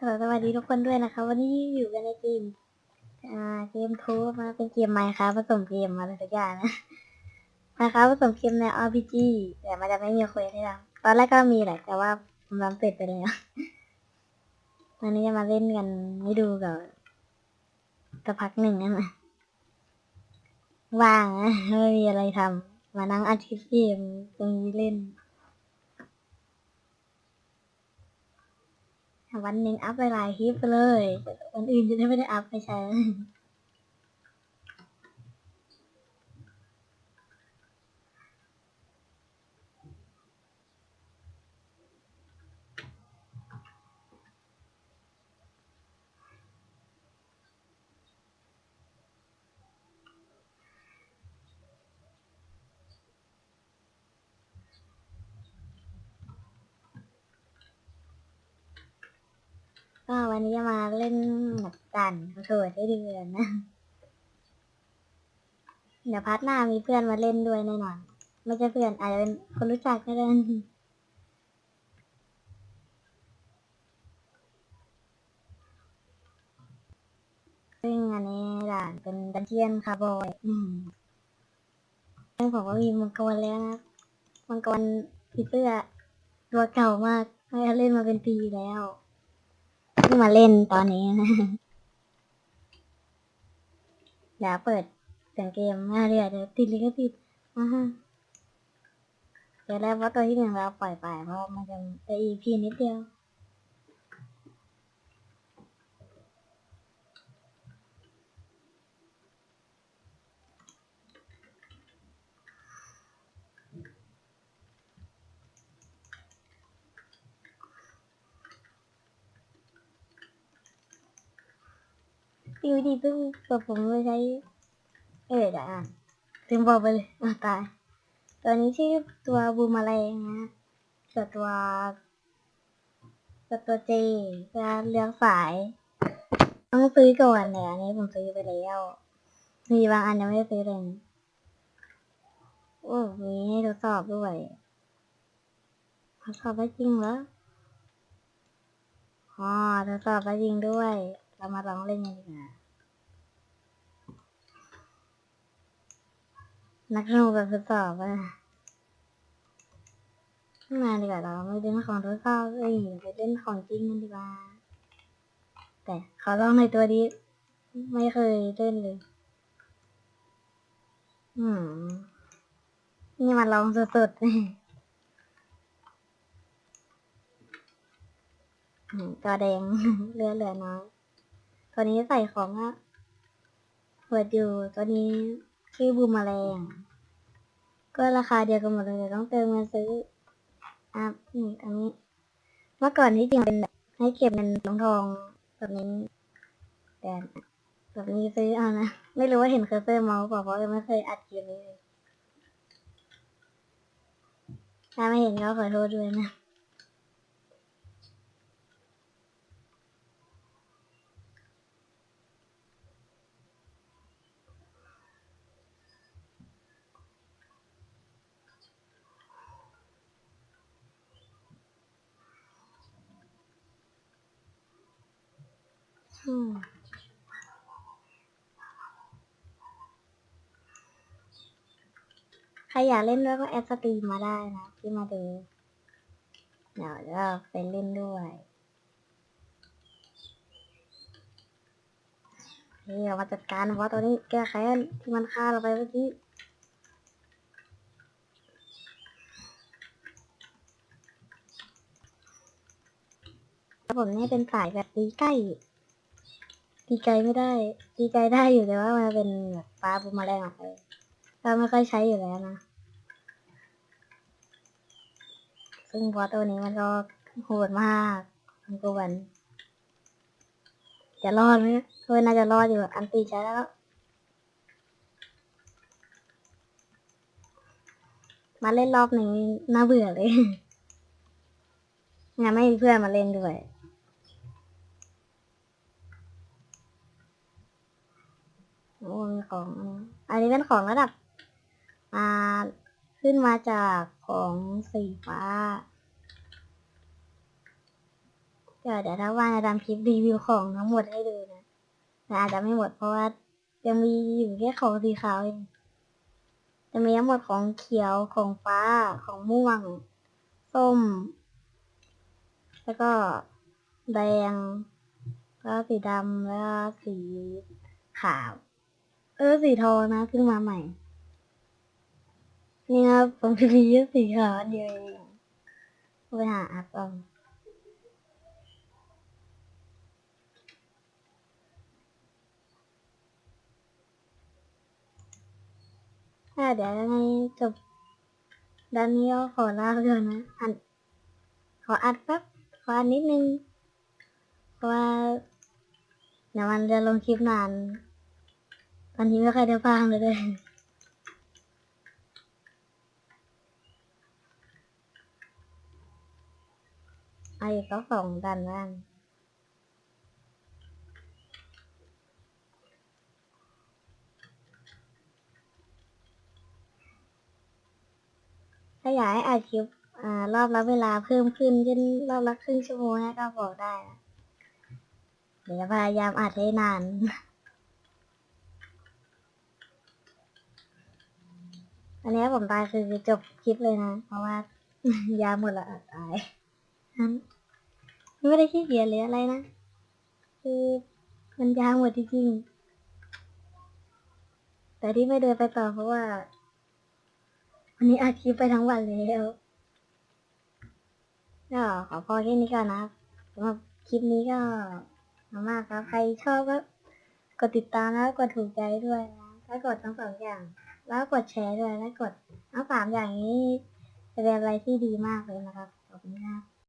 สวัสดีทุกคนด้วยนะคะ วันนี้อยู่กันในเกมอ่าเกมทูมาเป็นเกมไมค์ครับผสมเกมอะไรสักอย่างนะนะครับผสมเกมใน RPG แต่มันจะไม่มีเควสให้ทำตอนแรกก็มีแหละแต่ว่าผมทำเสร็จไปแล้ววันนี้จะมาเล่นกันให้ดูก่อนสักพักหนึ่งนั่นแหละว่างนะไม่มีอะไรทำมานั่งอัดคลิปเกมตรงนี้เล่น วันหนึ่งอัพหลายๆคลิปไปเลย วันอื่นจะได้ไม่ได้อัพไปใช้ ก็วันนี้จะมาเล่นหนักดันโถดได้เดือนนะ เดี๋ยวพาร์ทหน้ามีเพื่อนมาเล่นด้วยแน่นอน ไม่ใช่เพื่อนอาจจะเป็นคนรู้จักก็ได้ซึ่งอันนี้ด่านเป็นดันเจียนคาร์บอยอืมซึ่งผมก็มีมังกรแล้วนะ มังกรผีเสื้อตัวเก่ามากไม่ได้เล่นมาเป็นปีแล้ว มาเล่นตอนนี้นะเดี๋ยวเปิดเสียงเกมมาเรื่อยเดี๋ยวติดลิขสิทธิ์อ่าฮะเดี๋ยวแล้วว่าตัวที่หนึ่งเราปล่อยไปเพราะมันจะจะ EP นิดเดียว พี่วิธีเพิ่งเปิดผมไม่ใช้ เออเดี๋ยวอ่านลืมบอกไปเลยอะตาย ตัวนี้ชื่อตัวบูมอะไรนะส่วนตัวส่วนตัวเจจะเลือกสาย ต้องซื้อก่อนเนี่ยอันนี้ผมซื้อไปแล้ว มีบางอันยังไม่ได้ซื้อเลยโอ้มีให้ทดสอบด้วยทดสอบได้จริงเหรออ๋อทดสอบได้จริงด้วย เรามาลองเล่นกันดีกว่า นักธนูแบบทดสอบอะมาดีกว่าเราไม่เล่นของทดสอบเอ้ยไปเล่นของจริงกันดีกว่าแต่ขอลองในตัวนี้ไม่เคยเล่นเลย อืม นี่มาลองสดๆอืมตัวแดงเลือดเหลือน้อยตัวนี้ใส่ของอะเปิดอยู่ตัวนี้ ชื่อบูมแมลง ก็ราคาเดียวกันหมดเลยแต่ต้องเติมเงินซื้ออะนี่อันนี้ เมื่อก่อนที่จริงเป็นแบบให้เก็บเงินทองทองแบบนี้แต่แบบนี้ซื้อเอานะ ไม่รู้ว่าเห็นเคอร์เซอร์เมาส์เปล่าเพราะยังไม่เคยอัดเกมนี้เลยถ้าไม่เห็นก็ขอโทษด้วยนะ อืมใค รอยากเล่นด้วยก็แอดสตรีมมาได้นะที่มาดูเดี๋ยวเราไปเล่นด้วยนี่เรามาจัดการเพราะตัวนี้แก้แค้นที่มันฆ่าเราไปเมื่อกี้แล้วผมเนี่ยเป็นสายแบบตีใกล้ตีไกลไม่ได้ตีไกลได้อยู่แต่ว่ามันเป็นแบบปลาบูมแมลงออกไปเราไม่ค่อยใช้อยู่แล้วนะ ซึ่งพอตัวนี้มันก็โหดมากมันก็วัน จะรอดไหมเพื่อนน่าจะรอดอยู่อันตีใช้แล้ว มาเล่นรอบหนึ่งนี่น่าเบื่อเลยงั้นไม่มีเพื่อนมาเล่นด้วยโอ้มีของ อันนี้เป็นของระดับ อ่า ขึ้นมาจากของสีฟ้าเก็เดี๋ยวถ้าว่าจะทำคลิปรีวิวของทั้งหมดให้ดูนะแต่อาจจะไม่หมดเพราะว่ายังมีอยู่แค่ของสีขาวเองจะมีทั้งหมดของเขียวของฟ้าของม่วง ส้ม แล้วก็แดงแล้วสีดำแล้วสีขาว เออสีทองนะเพิ่งมาใหม่ นี่ครับผมจะมีแค่สีขาวเดียวเองไปหาอัพเอาถ้าเดี๋ยวยังไงจบด้านนี้ก็ขอลาไปก่อนนะอันขออัดแป๊บขออัดนิดนึง เพราะว่าเดี๋ยวมันจะลงคลิปนานตอนนี้ไม่ค่อยได้ฟังเลยด้วย เอาอีกก็สองดันบ้างถ้าอยากให้อัดคลิปอ่ารอบละเวลาเพิ่มขึ้นเช่นรอบละครึ่งชั่วโมงนะก็บอกได้นะเดี๋ยวพยายามอัดให้นานอันนี้ผมตายคือจบคลิปเลยนะ เพราะว่ายาหมดละอัดตายนั้น ไม่ได้ขี้เกียจหรืออะไรนะ คือมันยาวหมดจริงๆ แต่ที่ไม่เดินไปต่อเพราะว่า วันนี้อัดคลิปไปทั้งวันแล้วก็ขอพอแค่นี้ก่อนนะสำหรับคลิปนี้ก็มามากครับ ใครชอบก็กดติดตามแล้วกดถูกใจด้วยนะถ้ากดทั้งสองอย่าง แล้วกดแชร์ด้วยแล้วกดทั้งสามอย่างนี้จะเป็นอะไรที่ดีมากเลยนะครับขอบคุณครับ